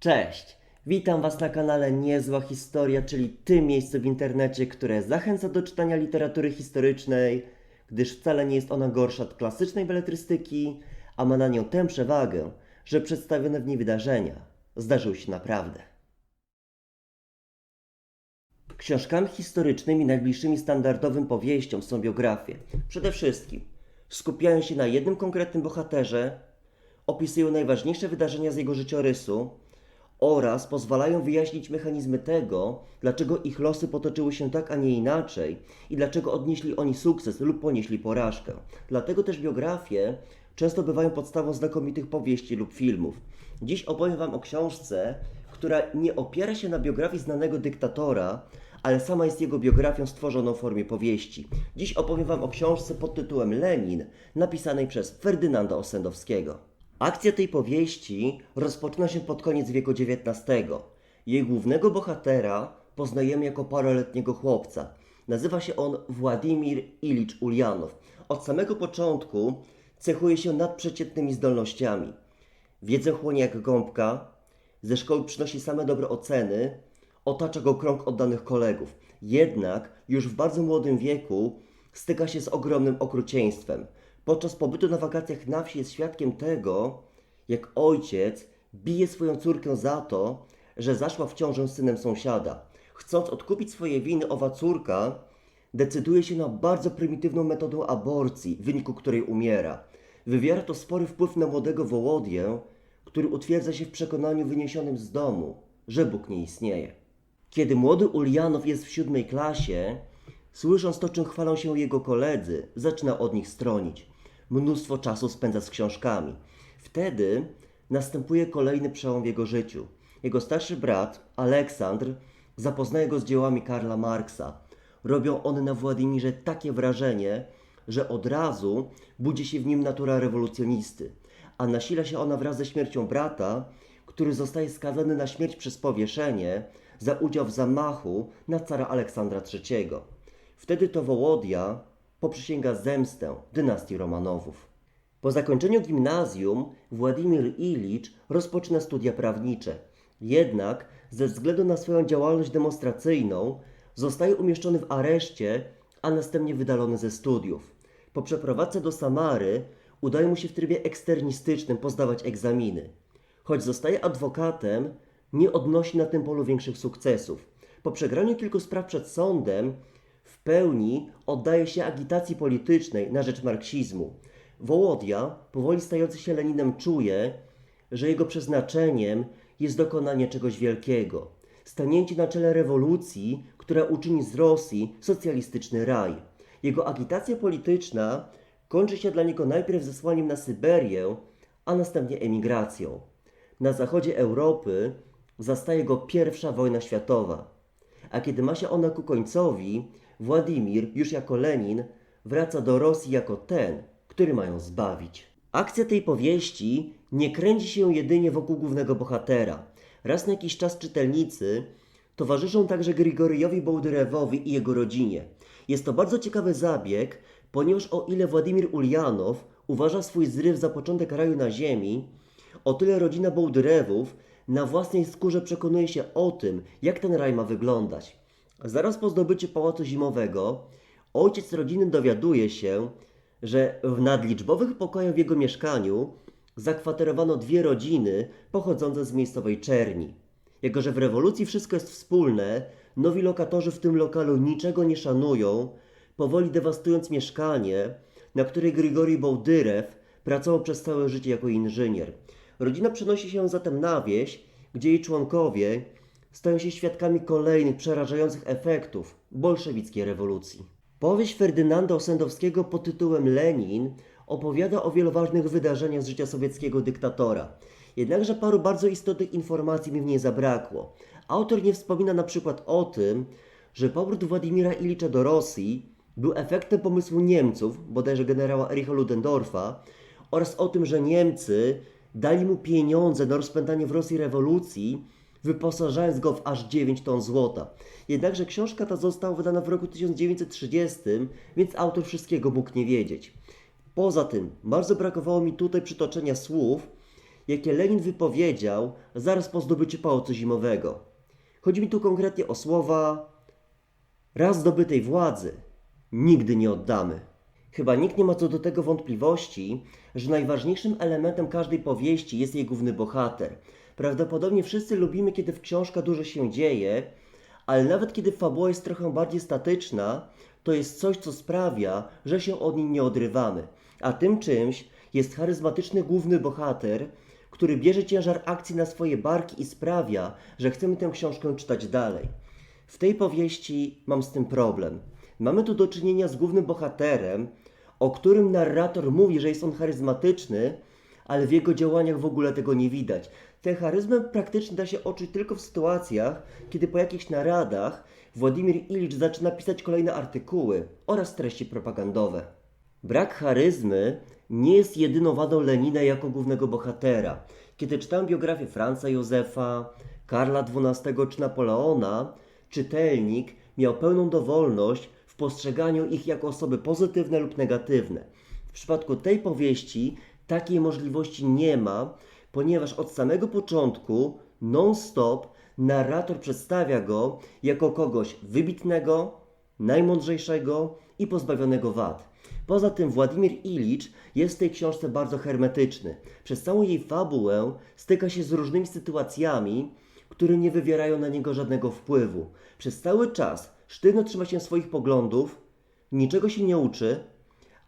Cześć! Witam Was na kanale Niezła Historia, czyli tym miejscu w internecie, które zachęca do czytania literatury historycznej, gdyż wcale nie jest ona gorsza od klasycznej beletrystyki, a ma na nią tę przewagę, że przedstawione w niej wydarzenia zdarzyły się naprawdę. Książkami historycznymi najbliższymi standardowym powieściom są biografie. Przede wszystkim skupiają się na jednym konkretnym bohaterze, opisują najważniejsze wydarzenia z jego życiorysu oraz pozwalają wyjaśnić mechanizmy tego, dlaczego ich losy potoczyły się tak, a nie inaczej i dlaczego odnieśli oni sukces lub ponieśli porażkę. Dlatego też biografie często bywają podstawą znakomitych powieści lub filmów. Dziś opowiem Wam o książce, która nie opiera się na biografii znanego dyktatora, ale sama jest jego biografią stworzoną w formie powieści. Dziś opowiem Wam o książce pod tytułem Lenin, napisanej przez Ferdynanda Osendowskiego. Akcja tej powieści rozpoczyna się pod koniec wieku XIX. Jej głównego bohatera poznajemy jako paroletniego chłopca. Nazywa się on Władimir Ilicz Ulianow. Od samego początku cechuje się nadprzeciętnymi zdolnościami. Wiedzę chłonie jak gąbka, ze szkoły przynosi same dobre oceny, otacza go krąg oddanych kolegów. Jednak już w bardzo młodym wieku styka się z ogromnym okrucieństwem. Podczas pobytu na wakacjach na wsi jest świadkiem tego, jak ojciec bije swoją córkę za to, że zaszła w ciążę z synem sąsiada. Chcąc odkupić swoje winy, owa córka decyduje się na bardzo prymitywną metodę aborcji, w wyniku której umiera. Wywiera to spory wpływ na młodego Wołodię, który utwierdza się w przekonaniu wyniesionym z domu, że Bóg nie istnieje. Kiedy młody Ulianow jest w siódmej klasie, słysząc to, czym chwalą się jego koledzy, zaczyna od nich stronić. Mnóstwo czasu spędza z książkami. Wtedy następuje kolejny przełom w jego życiu. Jego starszy brat, Aleksandr, zapoznaje go z dziełami Karla Marksa. Robią one na Władimirze takie wrażenie, że od razu budzi się w nim natura rewolucjonisty, a nasila się ona wraz ze śmiercią brata, który zostaje skazany na śmierć przez powieszenie za udział w zamachu na cara Aleksandra III. Wtedy to Wołodia poprzysięga zemstę dynastii Romanowów. Po zakończeniu gimnazjum Władimir Ilicz rozpoczyna studia prawnicze. Jednak ze względu na swoją działalność demonstracyjną zostaje umieszczony w areszcie, a następnie wydalony ze studiów. Po przeprowadzce do Samary udaje mu się w trybie eksternistycznym pozdawać egzaminy. Choć zostaje adwokatem, nie odnosi na tym polu większych sukcesów. Po przegraniu kilku spraw przed sądem, w pełni oddaje się agitacji politycznej na rzecz marksizmu. Wołodia, powoli stający się Leninem, czuje, że jego przeznaczeniem jest dokonanie czegoś wielkiego. Stanięcie na czele rewolucji, która uczyni z Rosji socjalistyczny raj. Jego agitacja polityczna kończy się dla niego najpierw zesłaniem na Syberię, a następnie emigracją. Na zachodzie Europy zastaje go pierwsza wojna światowa. A kiedy ma się ona ku końcowi, Władimir, już jako Lenin, wraca do Rosji jako ten, który ma ją zbawić. Akcja tej powieści nie kręci się jedynie wokół głównego bohatera. Raz na jakiś czas czytelnicy towarzyszą także Grigoriowi Bołdyrewowi i jego rodzinie. Jest to bardzo ciekawy zabieg, ponieważ o ile Władimir Ulianow uważa swój zryw za początek raju na ziemi, o tyle rodzina Bołdyrewów na własnej skórze przekonuje się o tym, jak ten raj ma wyglądać. Zaraz po zdobyciu pałacu zimowego, ojciec rodziny dowiaduje się, że w nadliczbowych pokojach w jego mieszkaniu zakwaterowano dwie rodziny pochodzące z miejscowej Czerni. Jako, że w rewolucji wszystko jest wspólne, nowi lokatorzy w tym lokalu niczego nie szanują, powoli dewastując mieszkanie, na której Grigori Bołdyrew pracował przez całe życie jako inżynier. Rodzina przenosi się zatem na wieś, gdzie jej członkowie stają się świadkami kolejnych przerażających efektów bolszewickiej rewolucji. Powieść Ferdynanda Osendowskiego pod tytułem Lenin opowiada o wielu ważnych wydarzeniach z życia sowieckiego dyktatora. Jednakże paru bardzo istotnych informacji mi w niej zabrakło. Autor nie wspomina na przykład o tym, że powrót Władimira Ilicza do Rosji był efektem pomysłu Niemców, bodajże generała Ericha Ludendorfa, oraz o tym, że Niemcy dali mu pieniądze na rozpętanie w Rosji rewolucji, wyposażając go w aż 9 ton złota. Jednakże książka ta została wydana w roku 1930, więc autor wszystkiego mógł nie wiedzieć. Poza tym, bardzo brakowało mi tutaj przytoczenia słów, jakie Lenin wypowiedział zaraz po zdobyciu pałacu zimowego. Chodzi mi tu konkretnie o słowa raz zdobytej władzy nigdy nie oddamy. Chyba nikt nie ma co do tego wątpliwości, że najważniejszym elementem każdej powieści jest jej główny bohater. Prawdopodobnie wszyscy lubimy, kiedy w książkach dużo się dzieje, ale nawet kiedy fabuła jest trochę bardziej statyczna, to jest coś, co sprawia, że się od niej nie odrywamy. A tym czymś jest charyzmatyczny główny bohater, który bierze ciężar akcji na swoje barki i sprawia, że chcemy tę książkę czytać dalej. W tej powieści mam z tym problem. Mamy tu do czynienia z głównym bohaterem, o którym narrator mówi, że jest on charyzmatyczny, ale w jego działaniach w ogóle tego nie widać. Tę charyzmę praktycznie da się odczuć tylko w sytuacjach, kiedy po jakichś naradach Władimir Ilicz zaczyna pisać kolejne artykuły oraz treści propagandowe. Brak charyzmy nie jest jedyną wadą Lenina jako głównego bohatera. Kiedy czytałem biografię Franza Józefa, Karla XII czy Napoleona, czytelnik miał pełną dowolność w postrzeganiu ich jako osoby pozytywne lub negatywne. W przypadku tej powieści takiej możliwości nie ma, ponieważ od samego początku, non-stop, narrator przedstawia go jako kogoś wybitnego, najmądrzejszego i pozbawionego wad. Poza tym Władimir Ilicz jest w tej książce bardzo hermetyczny. Przez całą jej fabułę styka się z różnymi sytuacjami, które nie wywierają na niego żadnego wpływu. Przez cały czas sztywno trzyma się swoich poglądów, niczego się nie uczy,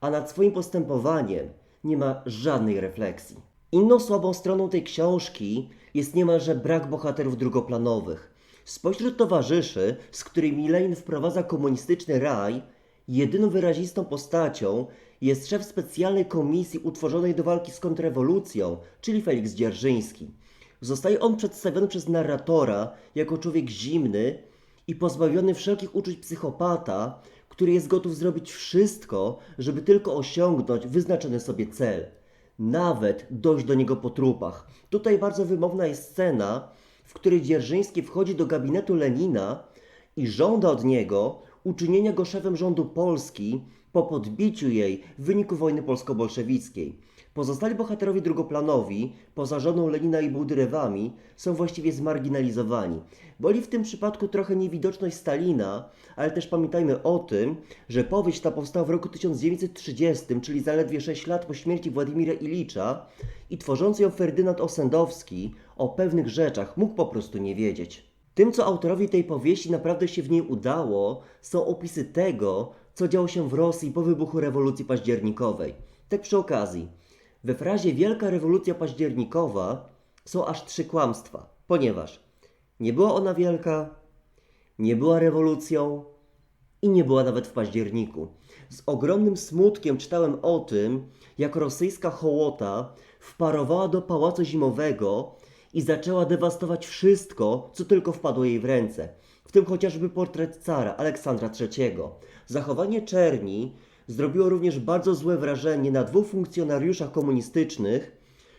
a nad swoim postępowaniem nie ma żadnej refleksji. Inną słabą stroną tej książki jest niemalże brak bohaterów drugoplanowych. Spośród towarzyszy, z którymi Lenin wprowadza komunistyczny raj, jedyną wyrazistą postacią jest szef specjalnej komisji utworzonej do walki z kontrrewolucją, czyli Felix Dzierżyński. Zostaje on przedstawiony przez narratora jako człowiek zimny i pozbawiony wszelkich uczuć psychopata, który jest gotów zrobić wszystko, żeby tylko osiągnąć wyznaczony sobie cel. Nawet dojść do niego po trupach. Tutaj bardzo wymowna jest scena, w której Dzierżyński wchodzi do gabinetu Lenina i żąda od niego uczynienia go szefem rządu Polski po podbiciu jej w wyniku wojny polsko-bolszewickiej. Pozostali bohaterowie drugoplanowi, poza żoną Lenina i Bułdyrewami, są właściwie zmarginalizowani. Boli w tym przypadku trochę niewidoczność Stalina, ale też pamiętajmy o tym, że powieść ta powstała w roku 1930, czyli zaledwie 6 lat po śmierci Władimira Ilicza i tworzący ją Ferdynand Osendowski o pewnych rzeczach mógł po prostu nie wiedzieć. Tym, co autorowi tej powieści naprawdę się w niej udało, są opisy tego, co działo się w Rosji po wybuchu rewolucji październikowej. Tak przy okazji, we frazie Wielka rewolucja październikowa są aż trzy kłamstwa, ponieważ nie była ona wielka, nie była rewolucją i nie była nawet w październiku. Z ogromnym smutkiem czytałem o tym, jak rosyjska hołota wparowała do pałacu zimowego i zaczęła dewastować wszystko, co tylko wpadło jej w ręce, w tym chociażby portret cara Aleksandra III. Zachowanie Czerni zrobiło również bardzo złe wrażenie na dwóch funkcjonariuszach komunistycznych,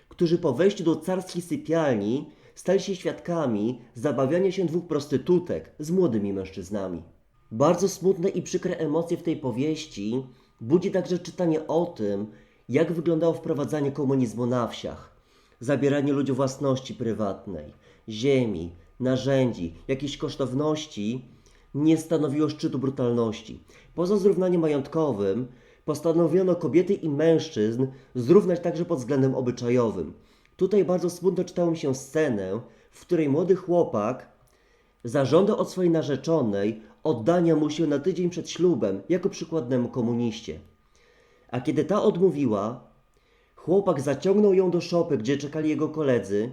którzy po wejściu do carskiej sypialni stali się świadkami zabawiania się dwóch prostytutek z młodymi mężczyznami. Bardzo smutne i przykre emocje w tej powieści budzi także czytanie o tym, jak wyglądało wprowadzanie komunizmu na wsiach. Zabieranie ludziom własności prywatnej, ziemi, narzędzi, jakiejś kosztowności nie stanowiło szczytu brutalności. Poza zrównaniem majątkowym postanowiono kobiety i mężczyzn zrównać także pod względem obyczajowym. Tutaj bardzo smutno czytało mi się scenę, w której młody chłopak zażądał od swojej narzeczonej oddania mu się na tydzień przed ślubem jako przykładnemu komuniście. A kiedy ta odmówiła, chłopak zaciągnął ją do szopy, gdzie czekali jego koledzy,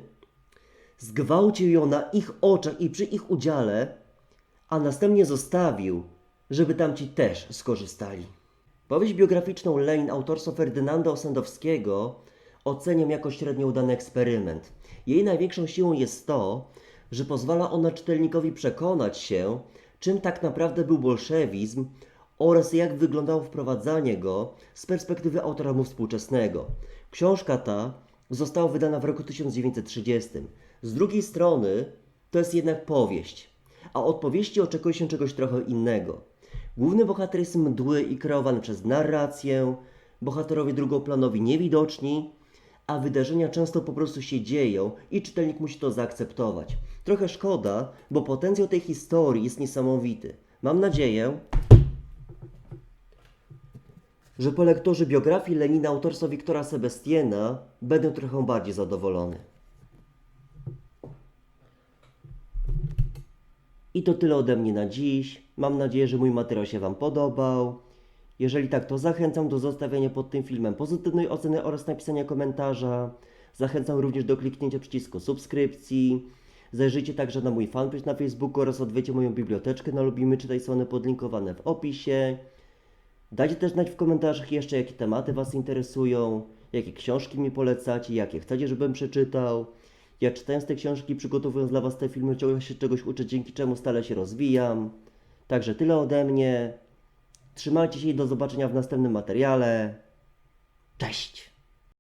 zgwałcił ją na ich oczach i przy ich udziale, a następnie zostawił, żeby tamci też skorzystali. Powieść biograficzną Lenin autorstwa Ferdynanda Osendowskiego oceniam jako średnio udany eksperyment. Jej największą siłą jest to, że pozwala ona czytelnikowi przekonać się, czym tak naprawdę był bolszewizm oraz jak wyglądało wprowadzanie go z perspektywy autora mu współczesnego. Książka ta została wydana w roku 1930. Z drugiej strony to jest jednak powieść, a od powieści oczekuje się czegoś trochę innego. Główny bohater jest mdły i kreowany przez narrację, bohaterowie drugoplanowi niewidoczni, a wydarzenia często po prostu się dzieją i czytelnik musi to zaakceptować. Trochę szkoda, bo potencjał tej historii jest niesamowity. Mam nadzieję, że po lekturze biografii Lenina autorstwa Wiktora Sebastiana będę trochę bardziej zadowolony. I to tyle ode mnie na dziś. Mam nadzieję, że mój materiał się Wam podobał. Jeżeli tak, to zachęcam do zostawienia pod tym filmem pozytywnej oceny oraz napisania komentarza. Zachęcam również do kliknięcia przycisku subskrypcji. Zajrzyjcie także na mój fanpage na Facebooku oraz odwiedźcie moją biblioteczkę na Lubimy Czytaj strony podlinkowane w opisie. Dajcie też znać w komentarzach jeszcze, jakie tematy Was interesują, jakie książki mi polecacie, jakie chcecie, żebym przeczytał. Ja czytając te książki, przygotowując dla Was te filmy, ciągle się czegoś uczę, dzięki czemu stale się rozwijam. Także tyle ode mnie. Trzymajcie się i do zobaczenia w następnym materiale. Cześć!